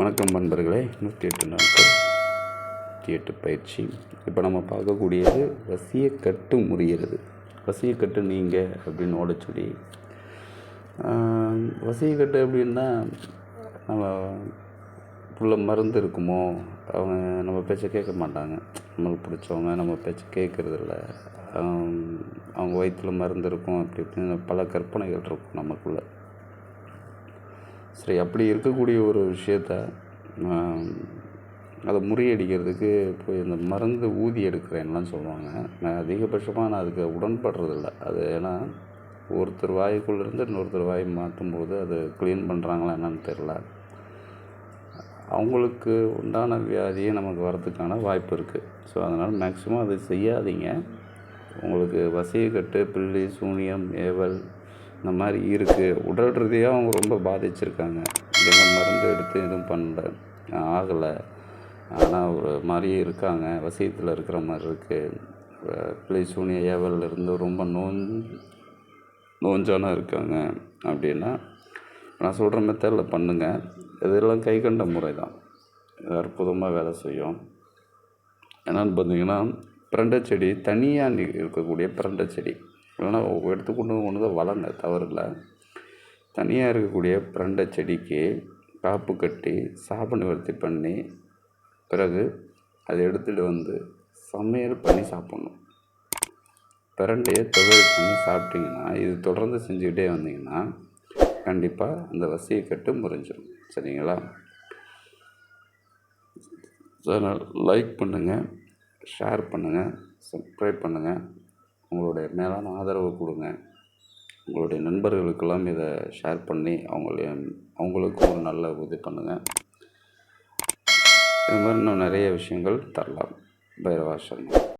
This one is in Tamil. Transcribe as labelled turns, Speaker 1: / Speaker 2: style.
Speaker 1: வணக்கம் நண்பர்களே. நூற்றி எட்டு நாட்கள். நூற்றி எட்டு பயிற்சி. இப்போ நம்ம பார்க்கக்கூடியது வசியக்கட்டு முறியறது. வசியக்கட்டு நீங்கள் அப்படின்னு ஓடச்சொல்லி வசியக்கட்டு அப்படின்னா நம்ம புள்ள மருந்து இருக்குமோ அவங்க நம்ம பேச்சை கேட்க மாட்டாங்க. நம்மளுக்கு பிடிச்சவங்க நம்ம பேச்சை கேட்குறதில்ல. அவங்க வயிற்றுல மருந்து இருக்கும் அப்படி இப்படின்னு பல கற்பனைகள் இருக்கும் நமக்குள்ளே. சரி அப்படி இருக்கக்கூடிய ஒரு விஷயத்த அதை முறியடிக்கிறதுக்கு போய் இந்த மருந்து ஊதி எடுக்கிறேன்லாம் சொல்லுவாங்க. நான் அதிகபட்சமாக நான் அதுக்கு உடன்படுறதில்ல. அது ஏன்னா ஒருத்தர் வாய்க்குள்ளேருந்து இன்னொருத்தர் வாய் மாற்றும்போது அது க்ளீன் பண்ணுறாங்களா என்னன்னு தெரில அவங்களுக்கு உண்டான வியாதியே நமக்கு வரத்துக்கான வாய்ப்பு இருக்குது ஸோ அதனால் மேக்ஸிமம் அதை செய்யாதீங்க. உங்களுக்கு வசியக்கட்டு பில்லி சூனியம் ஏவல் இந்த மாதிரி இருக்குது உடல் ரீதியாக அவங்க ரொம்ப பாதிச்சிருக்காங்க. இதெல்லாம் மருந்து எடுத்து எதுவும் பண்ணல. ஆகலை. ஆனால் ஒரு மாதிரியே இருக்காங்க. வசியத்தில் இருக்கிற மாதிரி இருக்குது பிள்ளை சூனிய ஏவலில் இருந்து ரொம்ப நோஞ் நோஞ்சான இருக்காங்க அப்படின்னா நான் சொல்கிற மெத்தடில் பண்ணுங்கள் இதெல்லாம் கை கண்ட முறை தான் அற்புதமாக வேலை செய்யும். என்னென்னு பார்த்தீங்கன்னா பிரண்டை செடி தனியாக இருக்கக்கூடிய பிரண்டை செடி. இல்லைன்னா எடுத்துக்கொண்டு ஒன்று தான் வளங்க தவறில்லை தனியாக இருக்கக்கூடிய பிரண்டை செடிக்கு காப்பு கட்டி சாப நிவர்த்தி பண்ணி பிறகு அதை எடுத்துகிட்டு வந்து சமையல் பண்ணி சாப்பிட்ணும். பிரண்டையை துவையல் பண்ணி சாப்பிட்டிங்கன்னா இது தொடர்ந்து செஞ்சுக்கிட்டே வந்தீங்கன்னா கண்டிப்பாக அந்த வசியை கட்டு முறிஞ்சிடும் சரிங்களா? சேனல் லைக் பண்ணுங்கள் ஷேர் பண்ணுங்கள் சப்ஸ்கிரைப் பண்ணுங்கள் உங்களுடைய மேலான ஆதரவு கொடுங்க. உங்களுடைய நண்பர்களுக்கெல்லாம் இதை ஷேர் பண்ணி அவங்களையும் அவங்களுக்கும் ஒரு நல்ல உதவி பண்ணுங்கள் இது மாதிரி இன்னும் நிறைய விஷயங்கள் தரலாம். பைரவாசனம்